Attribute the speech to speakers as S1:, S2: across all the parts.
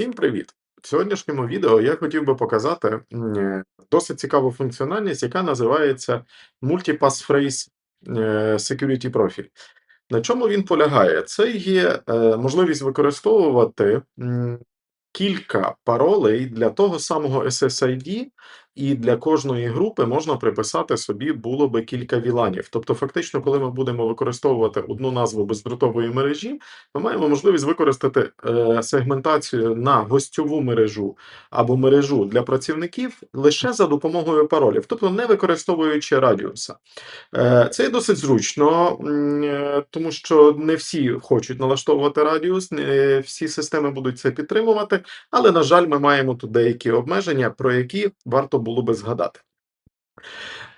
S1: Всім привіт! В сьогоднішньому відео я хотів би показати е, досить цікаву функціональність, яка називається Multipass Phrase е, Security Profile. На чому він полягає? Це є е, можливість використовувати кілька паролей для того самого SSID, і для кожної групи можна приписати собі було би кілька віланів. Тобто, фактично, коли ми будемо використовувати одну назву бездротової мережі, ми маємо можливість використати е, сегментацію на гостьову мережу або мережу для працівників лише за допомогою паролів, тобто не використовуючи радіуса. Е, Це досить зручно, е, тому що не всі хочуть налаштовувати радіус, не всі системи будуть це підтримувати, але, на жаль, ми маємо тут деякі обмеження, про які варто було би згадати.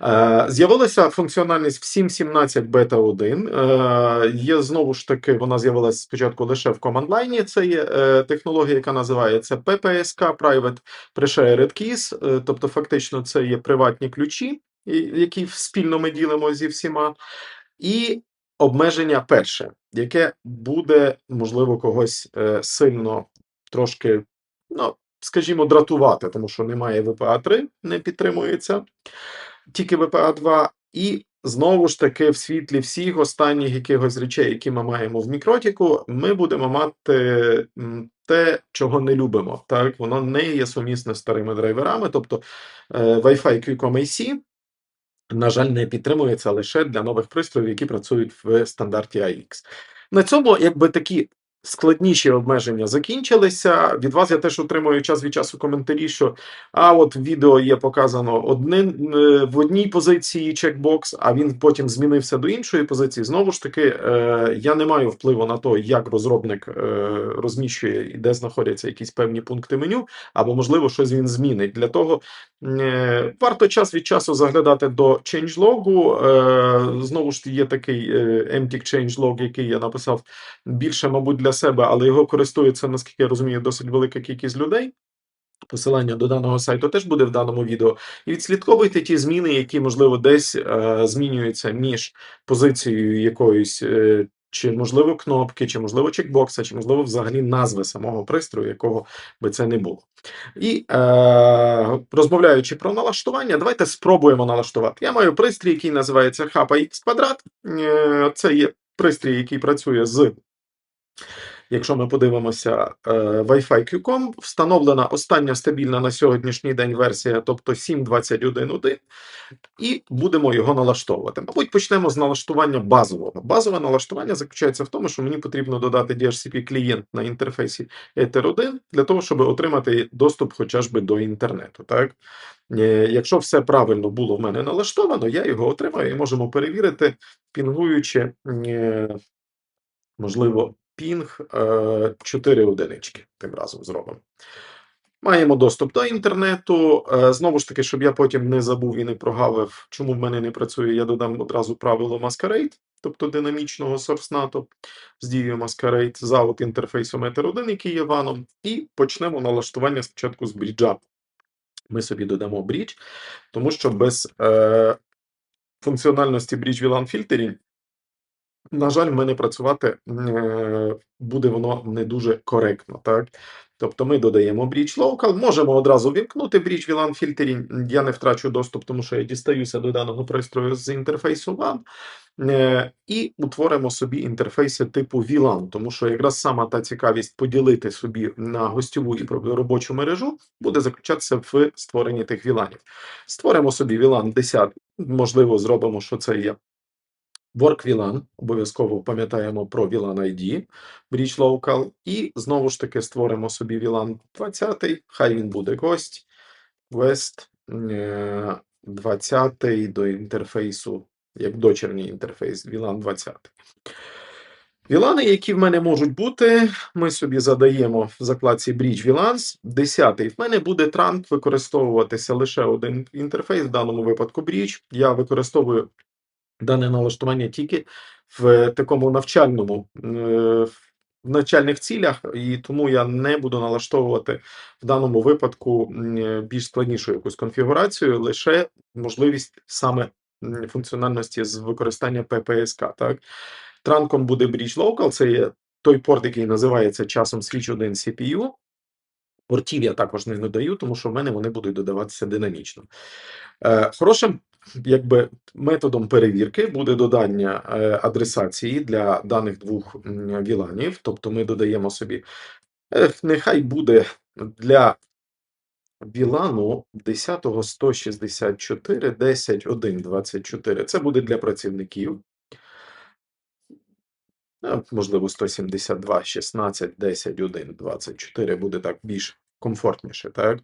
S1: Е, З'явилася функціональність в 7.17 бета 1. Е, Є знову ж таки, вона з'явилася спочатку лише в команд-лайні. Це є е, технологія, яка називається PPSK Private Preshared Keys, тобто фактично це є приватні ключі, які спільно ми ділимо зі всіма. І обмеження перше, яке буде, можливо, когось сильно трошки, ну, скажімо, дратувати, тому що немає VPA 3, не підтримується, тільки VPA 2. І знову ж таки, в світлі всіх останніх якихось речей, які ми маємо в мікротіку, ми будемо мати те, чого не любимо. Так, воно не є сумісне з старими драйверами, тобто е, Wi-Fi QCOM AC, на жаль, не підтримується лише для нових пристроїв, які працюють в стандарті AX. На цьому, якби такі складніші обмеження закінчилися. Від вас я теж отримую час від часу коментарі, що а от відео є показано одним е, в одній позиції чекбокс, а він потім змінився до іншої позиції. Знову ж таки, е, я не маю впливу на те, як розробник е, розміщує і де знаходяться якісь певні пункти меню, або можливо щось він змінить. Для того Варто час від часу заглядати до changelog. Е, Знову ж є такий е, empty changelog, який я написав більше, мабуть, для себе, але його користується, наскільки я розумію, досить велика кількість людей. Посилання до даного сайту теж буде в даному відео. І відслідковуйте ті зміни, які, можливо, десь е, змінюються між позицією якоюсь, е, чи, можливо, кнопки, чи, можливо, чекбокса, чи, можливо, взагалі назви самого пристрою, якого би це не було. І е, розмовляючи про налаштування, давайте спробуємо налаштувати. Я маю пристрій, який називається HAPA-X квадрат. Е, це є пристрій, який працює з Якщо ми подивимося е, Wi-Fi QCOM, встановлена остання стабільна на сьогоднішній день версія, тобто 7.21.1, і будемо його налаштовувати. Мабуть, почнемо з налаштування базового. Базове налаштування заключається в тому, що мені потрібно додати DHCP клієнт на інтерфейсі Ether 1 для того, щоб отримати доступ хоча б до інтернету. Так? Е, Якщо все правильно було в мене налаштовано, я його отримаю і можемо перевірити, пінгуючи, е, можливо, пінг е, 4 одинички. Тим разом зробимо. Маємо доступ до інтернету. Е, Знову ж таки, щоб я потім не забув і не прогавив, чому в мене не працює, я додам одразу правило Masquerade, тобто динамічного сорснату з дією Masquerade за от інтерфейсом Ether 1, який є ваном, і почнемо налаштування спочатку з бріджа. Ми собі додамо брідж, тому що без е, функціональності Bridge VLAN Filtering на жаль, в мене працювати е, буде воно не дуже коректно, так? Тобто ми додаємо Bridge Local, можемо одразу вімкнути Bridge VLAN Filtering, я не втрачу доступ, тому що я дістаюся до даного пристрою з інтерфейсу WAN, е, і утворимо собі інтерфейси типу VLAN, тому що якраз сама та цікавість поділити собі на гостьову і робочу мережу буде заключатися в створенні тих VLANів. Створимо собі VLAN 10, можливо, зробимо, що це є Work VLAN, обов'язково пам'ятаємо про VLAN ID, Bridge Local, і знову ж таки створимо собі VLAN 20, хай він буде гость, West е, 20 до інтерфейсу, як дочерній інтерфейс, VLAN 20. Вілани, які в мене можуть бути, ми собі задаємо в закладці Bridge VLANs. 10 в мене буде транк використовуватися лише один інтерфейс, в даному випадку Bridge. Я використовую дане налаштування тільки в такому навчальному е, в навчальних цілях, і тому я не буду налаштовувати в даному випадку е, більш складнішу якусь конфігурацію, лише можливість саме функціональності з використання PPSK. Так, транком буде Bridge Local, це є той порт, який називається часом Switch 1 CPU. Портів я також не додаю, тому що в мене вони будуть додаватися динамічно. Е, хорошим якби, методом перевірки буде додання е, адресації для даних двох віланів. Тобто ми додаємо собі, е, нехай буде для вілану 10 164 10 1 24. Це буде для працівників. Е, Можливо, 172, 16, 10, 1, 24 буде так більш комфортніше, так?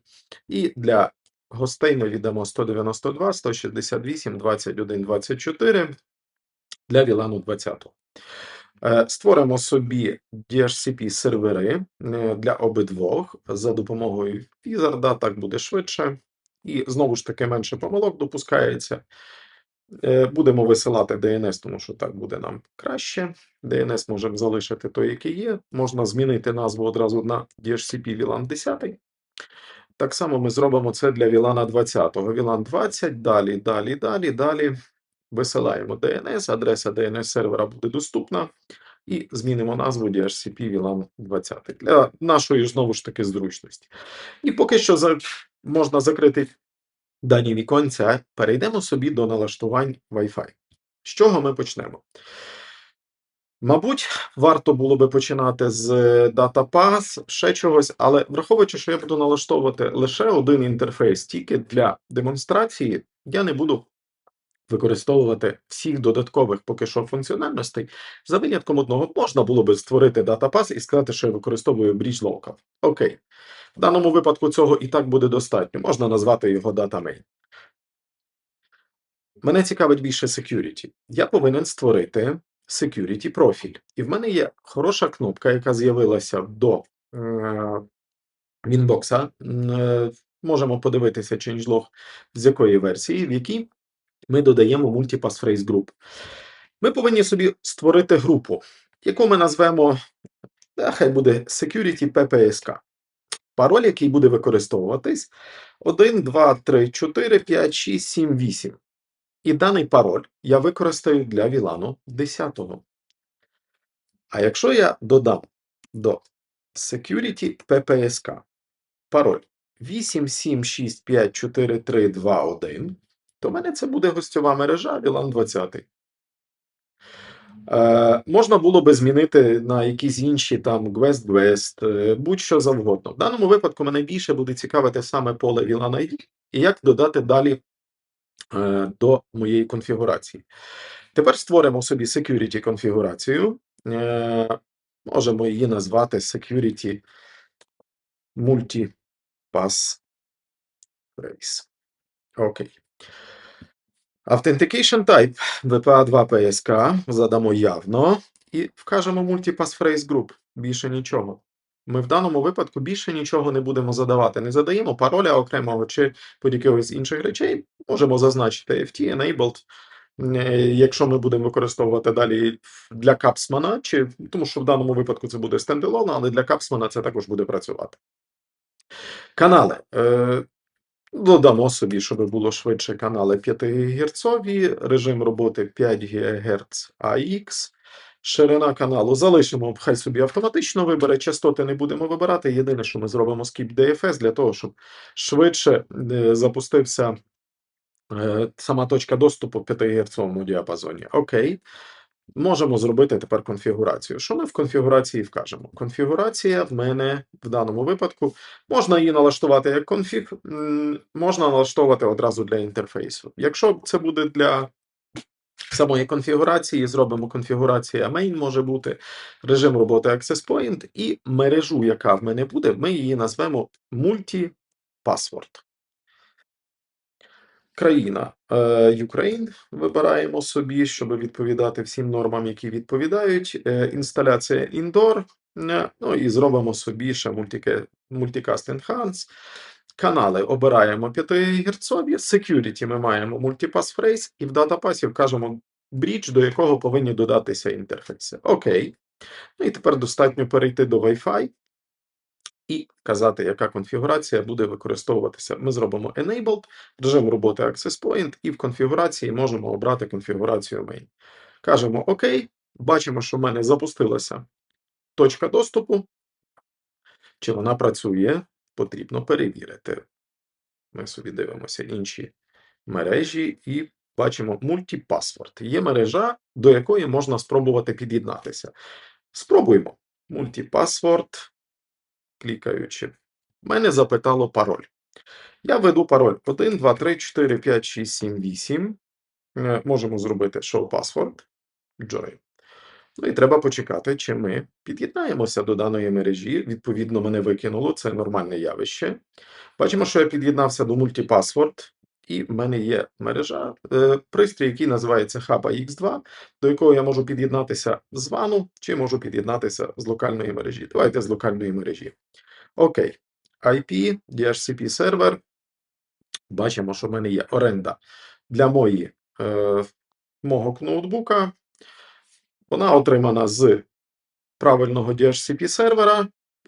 S1: І для гостей ми віддамо 192, 168, 21, 24 для VLAN 20. Е, Створимо собі DHCP сервери е, для обидвох за допомогою Wizard, так буде швидше. І знову ж таки менше помилок допускається. Е, Будемо висилати DNS, тому що так буде нам краще. DNS можемо залишити той, який є. Можна змінити назву одразу на DHCP VLAN 10. Так само ми зробимо це для VLAN 20. VLAN 20, далі, далі, далі, далі. Висилаємо DNS, адреса DNS сервера буде доступна. І змінимо назву DHCP VLAN 20 для нашої знову ж таки зручності. І поки що за... можна закрити дані віконця, перейдемо собі до налаштувань Wi-Fi. З чого ми почнемо? Мабуть, варто було би починати з DataPass, ще чогось, але враховуючи, що я буду налаштовувати лише один інтерфейс тільки для демонстрації, я не буду використовувати всіх додаткових поки що функціональностей. За винятком одного можна було би створити DataPass і сказати, що я використовую Bridge Local. Окей. В даному випадку цього і так буде достатньо. Можна назвати його DataMain. Мене цікавить більше security. Я повинен створити security профіль. І в мене є хороша кнопка, яка з'явилася до е. Е, можемо подивитися changelog з якої версії, в якій ми додаємо Multipass Phrase Group. Ми повинні собі створити групу, яку ми назвемо, хай буде Security PPSK. Пароль, який буде використовуватись 1, 2, 3, 4, 5, 6, 7, 8. І даний пароль я використаю для VLAN 10. А якщо я додам до Security PPSK пароль 876543221, то в мене це буде гостьова мережа VLAN 20. Е, можна було би змінити на якісь інші там е, будь-що завгодно. В даному випадку мене більше буде цікавити саме поле VLAN і як додати далі е, до моєї конфігурації. Тепер створимо собі security конфігурацію. Е, можемо її назвати Security Multipass Phrase. Окей. Authentication Type WPA2 PSK задамо явно і вкажемо Multipass Phrase Group. Більше нічого. Ми в даному випадку більше нічого не будемо задавати. Не задаємо пароля окремого чи будь-якихось інших речей. Можемо зазначити FT, Enabled, е, якщо ми будемо використовувати далі для капсмана, чи тому що в даному випадку це буде стендалон, але для капсмана це також буде працювати. Канали. Додамо собі, щоб було швидше канали 5 ГГц, режим роботи 5 ГГц AX, ширина каналу залишимо, хай собі автоматично вибере, частоти не будемо вибирати. Єдине, що ми зробимо skip DFS для того, щоб швидше е, запустився е, сама точка доступу в 5 ГГц діапазоні. Окей. Можемо зробити тепер конфігурацію. Що ми в конфігурації вкажемо? Конфігурація в мене в даному випадку можна її налаштувати як конфіг, можна налаштовувати одразу для інтерфейсу. Якщо це буде для самої конфігурації, зробимо конфігурація main може бути режим роботи Access Point і мережу, яка в мене буде, ми її назвемо multi-password. Країна Ukraine вибираємо собі, щоб відповідати всім нормам, які відповідають. Е, Інсталяція Indoor. е, Ну і зробимо собі ще Multicast Enhance. Канали обираємо 5 ГГц. Security ми маємо Multipass Phrase, і в датапасі вкажемо брідж, до якого повинні додатися інтерфейси. Окей. Ну і тепер достатньо перейти до Wi-Fi і вказати, яка конфігурація буде використовуватися. Ми зробимо Enabled, режим роботи Access Point, і в конфігурації можемо обрати конфігурацію Main. Кажемо ОК, бачимо, що в мене запустилася точка доступу. Чи вона працює? потрібно перевірити. Ми собі дивимося інші мережі і бачимо мультіпаспорт. Є мережа, до якої можна спробувати під'єднатися. Спробуємо. Мультіпаспорт, клікаючи. Мене запитало пароль. Я введу пароль 1, 2, 3, 4, 5, 6, 7, 8. Е, Можемо зробити show password. Join. Ну і треба почекати, чи ми під'єднаємося до даної мережі. Відповідно, мене викинуло, це нормальне явище. Бачимо, що я під'єднався до мультіпаспорт, і в мене є мережа, е, пристрій, який називається Hub X2, до якого я можу під'єднатися з вану, чи можу під'єднатися з локальної мережі. Давайте з локальної мережі. Окей. IP, DHCP сервер. Бачимо, що в мене є оренда для мої, е, мого ноутбука. Вона отримана з правильного DHCP сервера,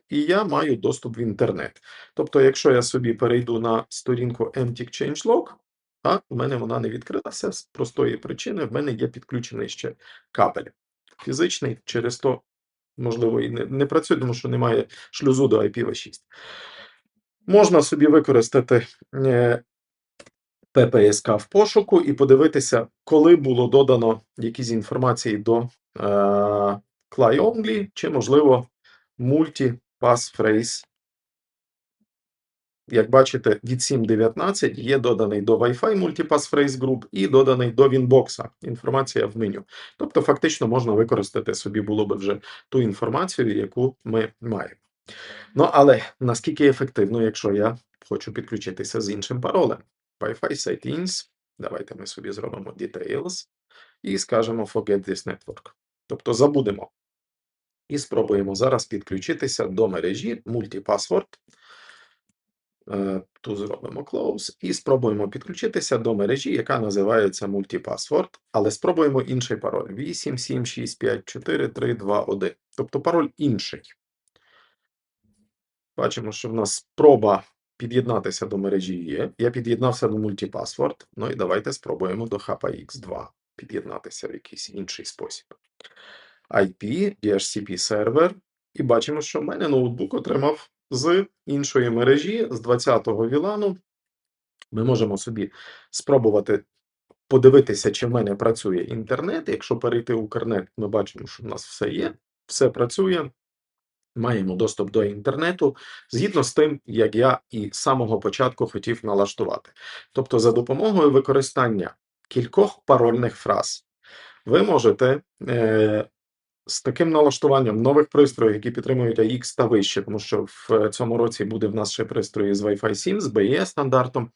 S1: і я маю доступ в інтернет. Тобто, якщо я собі перейду на сторінку MTIC Changelog, а в мене вона не відкрилася з простої причини, в мене є підключений ще кабель фізичний, через то, можливо, і не, не працює, тому що немає шлюзу до IPv6. Можна собі використати е, PPSK в пошуку і подивитися, коли було додано якісь інформації до е, CLI-only, чи, можливо, multi-passphrase. Як бачите, від 7.19 є доданий до Wi-Fi multi-passphrase group і доданий до Winbox. Інформація в меню. Тобто, фактично можна використати собі було би вже ту інформацію, яку ми маємо. Ну, але наскільки ефективно, якщо я хочу підключитися з іншим паролем? Wi-Fi settings. Давайте ми собі зробимо details і скажемо forget this network. Тобто забудемо. І спробуємо зараз підключитися до мережі multi-password. Е, Тут зробимо close і спробуємо підключитися до мережі, яка називається multi-password, але спробуємо інший пароль 8, 7, 6, 5, 4, 3, 2, 1. Тобто пароль інший. Бачимо, що в нас спроба під'єднатися до мережі є. Я під'єднався до multi-password. Ну і давайте спробуємо до HPX2 під'єднатися в якийсь інший спосіб. IP, DHCP сервер. І бачимо, що в мене ноутбук отримав з іншої мережі, з 20-го VLAN. Ми можемо собі спробувати подивитися, чи в мене працює інтернет. Якщо перейти у Укрнет, ми бачимо, що в нас все є, все працює. Маємо доступ до інтернету згідно з тим, як я і з самого початку хотів налаштувати. Тобто, за допомогою використання кількох парольних фраз, ви можете е, з таким налаштуванням нових пристроїв, які підтримують AX та вище, тому що в цьому році буде в нас ще пристрої з Wi-Fi 7, з BE стандартом.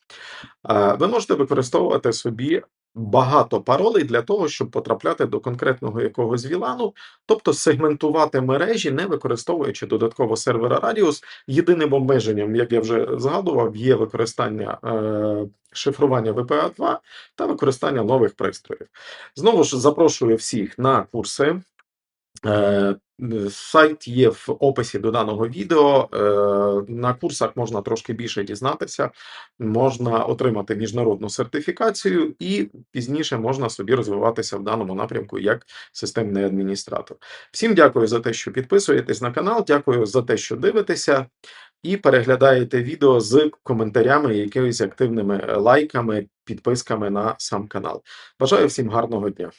S1: е, Ви можете використовувати собі багато паролей для того, щоб потрапляти до конкретного якогось VLAN, тобто сегментувати мережі, не використовуючи додатково сервера Radius. Єдиним обмеженням, як я вже згадував, є використання е, шифрування VPA2 та використання нових пристроїв. Знову ж запрошую всіх на курси. Е, Сайт є в описі до даного відео. Е, На курсах можна трошки більше дізнатися, можна отримати міжнародну сертифікацію, і пізніше можна собі розвиватися в даному напрямку як системний адміністратор. Всім дякую за те, що підписуєтесь на канал. Дякую за те, що дивитеся, і переглядаєте відео з коментарями, якимись активними лайками, підписками на сам канал. Бажаю всім гарного дня.